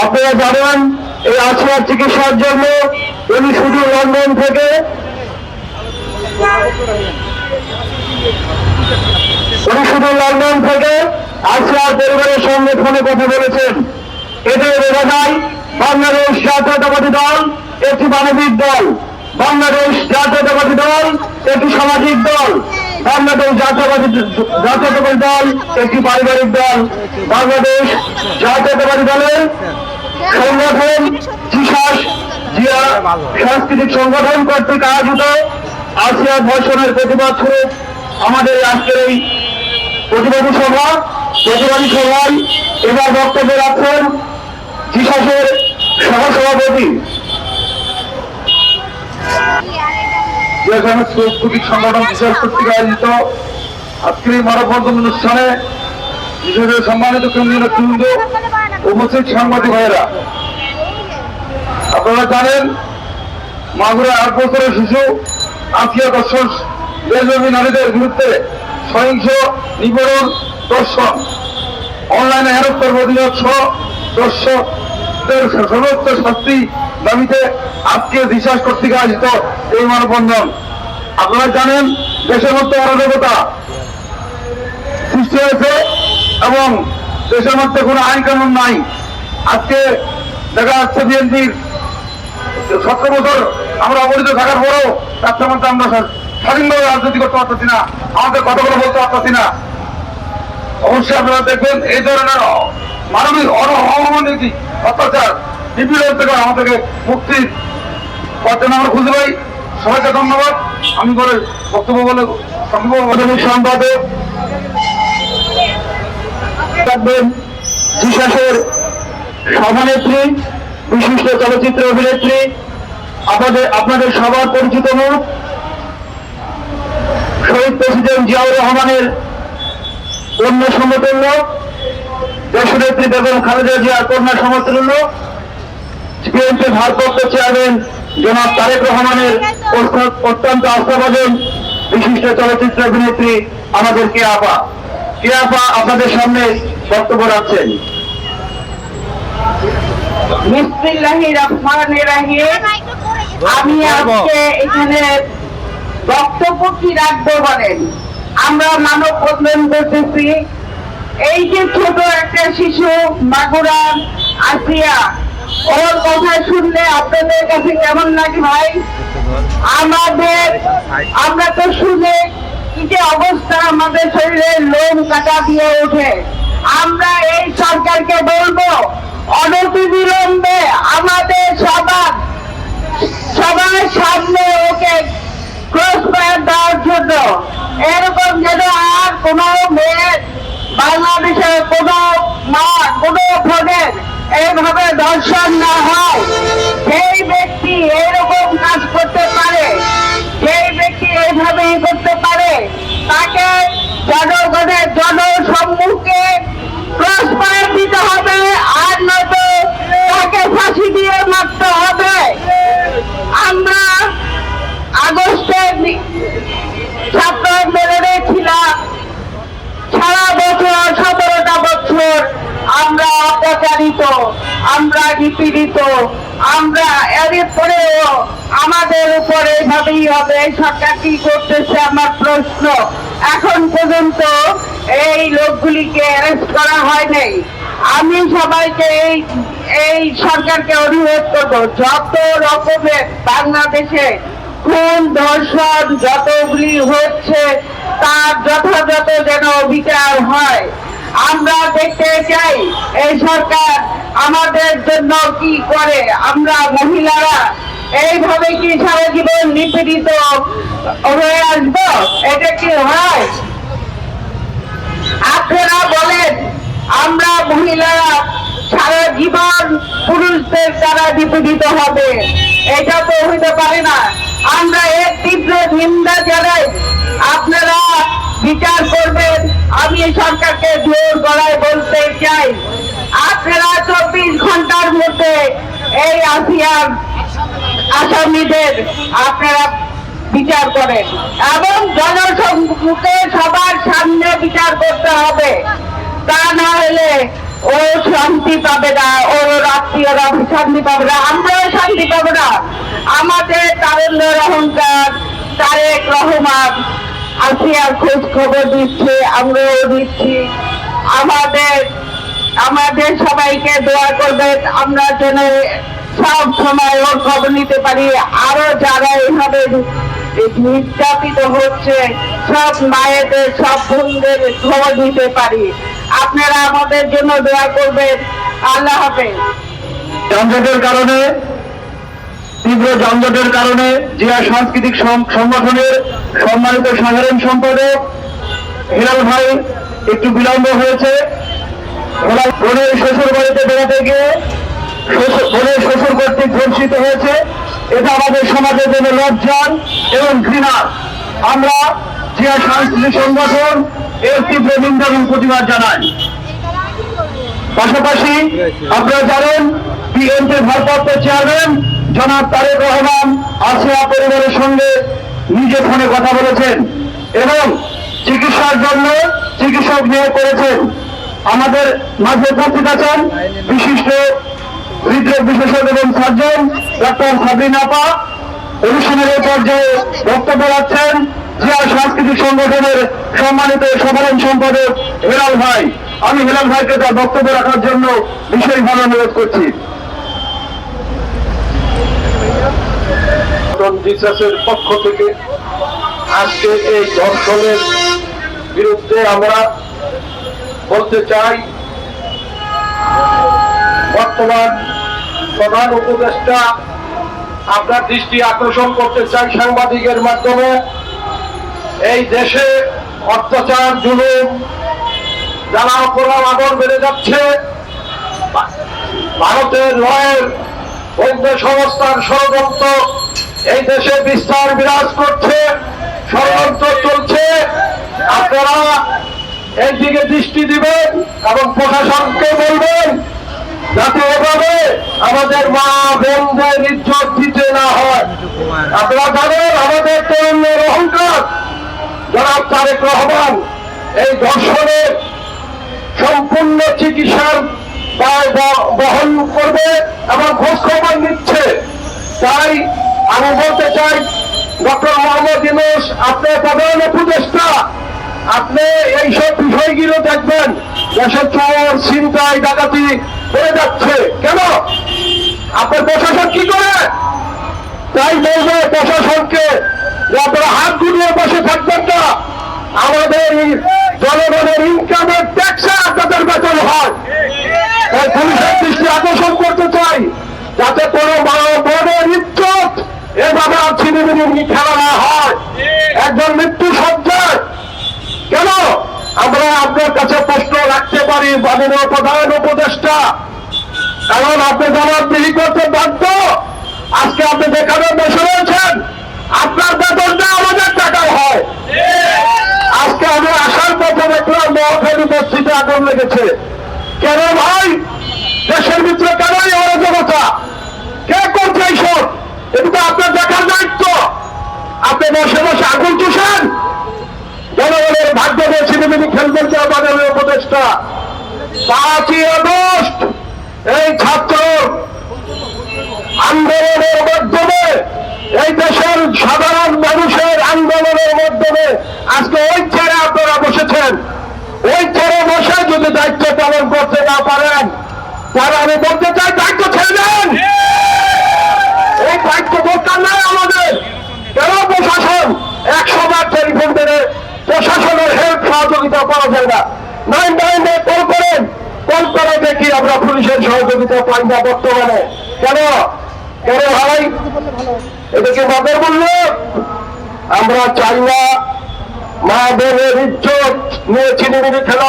আপনারা জানেন, এই আসিয়ার চিকিৎসার জন্য উনি শুধু লন্ডন থেকে উনি শুধু লন্ডন থেকে আসিয়ার পরিবারের সঙ্গে ফোনে কথা বলেছেন। এতে বোঝা যায়, বাংলাদেশ জাতীয়তাবাদী দল একটি মানবিক দল, বাংলাদেশ জাতীয়তাবাদী দল একটি সামাজিক দল। বাংলাদেশ জাতীয়বাদী জাতীয়তাবাদী দল, একটি পারিবারিক দল। বাংলাদেশ জাতীয়তাবাদী দলের সংগঠন জিসাস জিয়া সাংস্কৃতিক সংগঠন কর্তৃক আয়োজিত আসিয়া ধর্ষণের প্রতিবাদ স্বরূপ আমাদের আজকের এই প্রতিবাদী সভা, প্রতিবাদী সভায় এবার বক্তব্য রাখছেন জিসাসের সহসভাপতি। সাংবাদিক ভাইয়েরা। আপনারা জানেন মাগুরা আট বছরের শিশু, আত্মীয় দর্শন বেজমি নারীদের বিরুদ্ধে সহিংস, নিপীড়ন দর্শন অনলাইনে হেরত্তর অধিকার সহ দর্শকদের সর্বোচ্চ শাস্তি দাবিতে আজকে বিশ্বাস কর্তৃক আয়োজিত এই মানববন্ধন। আপনারা জানেন, দেশের মধ্যে অরাজকতা সৃষ্টি হয়েছে এবং দেশের মধ্যে কোনো আইন কানুন নাই। আজকে দেখা যাচ্ছে বিএনপির সতেরো বছর আমরা অবহিত থাকার পরেও তার মধ্যে আমরা স্বাধীনভাবে রাজনীতি করতে পারতেছি না, আমাদের কথাগুলো বলতে পারতেছি না। অবশ্যই আপনারা দেখবেন এই ধরনের মানবিক অনমানবিক অত্যাচার নিপীড়ন থেকে আমাদেরকে মুক্তির পথে আমরা খুঁজে পাই। সবাইকে ধন্যবাদ। আমি করে বক্তব্য বলে সম্পাদক বিশেষের সভানেত্রী, বিশিষ্ট চলচ্চিত্র অভিনেত্রী, আপনাদের আপনাদের সবার পরিচিত মুখ, শহীদ প্রেসিডেন্ট জিয়াউর রহমানের কন্যা সমতুল্য, দেশনেত্রী বেগম খালেদা জিয়ার কন্যা সমতুল্য বিএনপি ভারপ্রাপ্ত চেয়ারম্যান জনাব তারেক রহমানের অত্যন্ত- আস্থাভাজন বিশিষ্ট চলচ্চিত্র অভিনেত্রী আমাদের কে আপা কে আপা আপনাদের সামনে বক্তব্য রাখছেন? আমি আজকে এখানে বক্তব্য কি রাখব বলেন? আমরা মানব বন্ধন করতেছি। এই যে ছোট একটা শিশু মাগুরা আসিয়া ওর কথা শুনলে আপনাদের কাছে কেমন লাগে ভাই? আমাদের, আমরা তো শুনে কি যে অবস্থা আমাদের শরীরে লোম কাটা দিয়ে ওঠে। আমরা এই সরকারকে বলব অনতিবিলম্বে আমাদের সবার সবার সামনে ওকে ক্রস ফায়ার দেওয়ার জন্য। এরকম যেন আর কোনো মেয়ের বাংলাদেশের কোনো মা, কোনো ফোনের এইভাবে দর্শন না হয়, সেই ব্যক্তি এরকম কাজ করতে পারে, সেই ব্যক্তি এইভাবে করতে পারে। তাকে জনগণের জনসম্মুখে ফায়ার দিতে হবে, আর নয়তো তাকে ফাঁসি দিয়ে মারতে হবে। আমরা আগস্টে ছাত্র আন্দোলনে ছিলাম। সারা বছর, সতেরোটা বছর আমরা অত্যাচারিত আমরা নিপীড়িত, আমরা এর পরেও আমাদের উপর এইভাবেই হবে সরকার কি করতেছে আমার প্রশ্ন। এখন পর্যন্ত এই লোকগুলিকে অ্যারেস্ট করা হয় নাই। আমি সবাইকে এই এই সরকারকে অনুরোধ করব, যত রকমের বাংলাদেশে খুন, ধর্ষণ যতগুলি হচ্ছে, তার যথাযথ যেন বিচার হয়। আমরা দেখতে চাই এই সরকার আমাদের জন্য কি করে? আমরা মহিলারা এইভাবে কি সারা জীবন নিপীড়িত হয়ে আসব? এটা কি হয়? আপনারা বলেন, আমরা মহিলারা সারা জীবন পুরুষদের দ্বারা নিপীড়িত হবে। এটা তো হইতে পারে না। আমরা এর তীব্র নিন্দা জানাই, আপনারা বিচার করবেন। আমি সরকারকে জোর গলায় বলতে চাই। আপনারা চব্বিশ ঘণ্টার মধ্যে এই আসিয়ার আসামিদের আপনারা বিচার করেন। এবং জনসম্মুখে সবার সামনে বিচার করতে হবে। তা না হলে ও শান্তি পাবে না ওর আত্মীয়রা শান্তি পাবে না, আমরাও শান্তি পাবো না। আমাদের তারেন্দ্র অহংকার, তারেক রহমান আসিয়ার খোঁজ খবর দিচ্ছে, আমরাও দিচ্ছি। আমাদের আমাদের সবাইকে দোয়া করবেন, আমরা যেন সব সময় ওর খবর নিতে পারি। আরও যারা এইভাবে নির্যাতিত হচ্ছে, সব মায়েদের, সব বোনদের খবর দিতে পারি। আপনারা আমাদের জন্য দোয়া করবেন। আল্লাহ হাফেজ। কারণে তীব্র যানজটের কারণে জিয়া সাংস্কৃতিক সংগঠনের সম্মানিত সাধারণ সম্পাদক হেলাল ভাই একটু বিলম্ব হয়েছে। বোনের শ্বশুর বাড়িতে বেড়াতে গিয়ে বোনের শ্বশুর কর্তৃক ধর্ষিত হয়েছে। এটা আমাদের সমাজের জন্য লজ্জার এবং ঘৃণা আমরা জিয়া সাংস্কৃতিক সংগঠন এর তীব্র নিন্দা এবং প্রতিবাদ জানাই। পাশাপাশি আপনারা জানেন, বিএনপির ভারপ্রাপ্ত চেয়ারম্যান জনাব তারেক রহমান আসিয়া পরিবারের সঙ্গে নিজে ফোনে কথা বলেছেন এবং চিকিৎসার জন্য চিকিৎসক নিয়োগ করেছেন। আমাদের মাঝে উপস্থিত আছেন বিশিষ্ট হৃদরোগ বিশেষজ্ঞ এবং সার্জন ডক্টর সাবরিন আপা। অনুষ্ঠানের এই পর্যায়ে বক্তব্য রাখছেন জিয়া সাংস্কৃতিক সংগঠনের সম্মানিত সাধারণ সম্পাদক হেলাল ভাই। আমি হেলাল ভাইকে তার বক্তব্য রাখার জন্য বিশেষভাবে অনুরোধ করছি। জিসাসের পক্ষ থেকে আজকে এই ধর্ষণের বিরুদ্ধে আমরা বলতে চাই, বর্তমান প্রধান উপদেষ্টা আপনার দৃষ্টি আকর্ষণ করতে চাই সাংবাদিকের মাধ্যমে। এই দেশে অত্যাচার, জুলুম জ্বালা পোড়ার আগুন বেড়ে যাচ্ছে, ভারতের রয়ের বৈধ সংস্থার ষড়যন্ত্র এই দেশে বিস্তার বিরাজ করছে, ষড়যন্ত্র চলছে। আপনারা এই দিকে দৃষ্টি দিবেন এবং প্রশাসনকে বলবেন যাতে এভাবে আমাদের মা বোনদের ইজ্জত দিতে না হয়। আপনারা জানেন, আমাদের তরুণের অহংকার। জনাব তারেক রহমান এই দর্শনের সম্পূর্ণ চিকিৎসার বহন করবে এবং খোঁজ খবর নিচ্ছে। তাই আমি বলতে চাই, ডক্টর মোহাম্মদ ইউনুস আপনার প্রধান উপদেষ্টা। আপনি এইসব বিষয়গুলো দেখবেন, দেশের চোর চিন্তায় ডাকাতি বেড়ে যাচ্ছে। কেন? আপনার প্রশাসন কি করে? তাই বলব, প্রশাসনকে যে আপনারা হাত গুলিয়ে বসে থাকবেন না। আমাদের জনগণের ইনকামের ট্যাক্সে আপনাদের বেতন হয়। তাই পুলিশের দৃষ্টি আকর্ষণ করতে চাই, যাতে কোনো ইজ্জত এভাবে আর ছিনিমিনি খেলা না হয়। একজন মৃত্যু সজ্জায় কেন? আমরা আপনার কাছে প্রশ্ন রাখতে পারি, মাননীয় প্রধান উপদেষ্টা। কারণ আপনি জবাবদিহি করতে বাধ্য। আজকে আপনি যেখানে বসে রয়েছেন, আপনার বেতনটা আমাদের টাকা হয়। আজকে আমি আসার পথে দেখলাম মহাখালী মসজিদে আগুন লেগেছে। কেন ভাই? দেশের ভিতরে কেন এই অরাজকতা? পাঁচই আগস্ট এই ছাত্র আন্দোলনের মাধ্যমে, এই দেশের সাধারণ মানুষের আন্দোলনের মাধ্যমে আজকে ওই চেয়ারে আপনারা বসেছেন। ওই চেয়ারে বসে যদি দায়িত্ব পালন করতে না পারেন, তাহলে আমি বলতে চাই, দায়িত্ব ছেড়ে দেন। এই দায়িত্ব দরকার নাই আমাদের। কেন প্রশাসন? একশো বার টেলিফোন করে প্রশাসনের হেল্প সহযোগিতা পাওয়া যায় না। নাইন নাইন কল করেন কল করে দেখি আমরা পুলিশের সহযোগিতা পাই না বর্তমানে। কেন? কেন ভাই? এটা কি বাপের বলল আমরা চাই না। মা বোনের ইজ্জত নিয়ে চিনিমিনি খেলা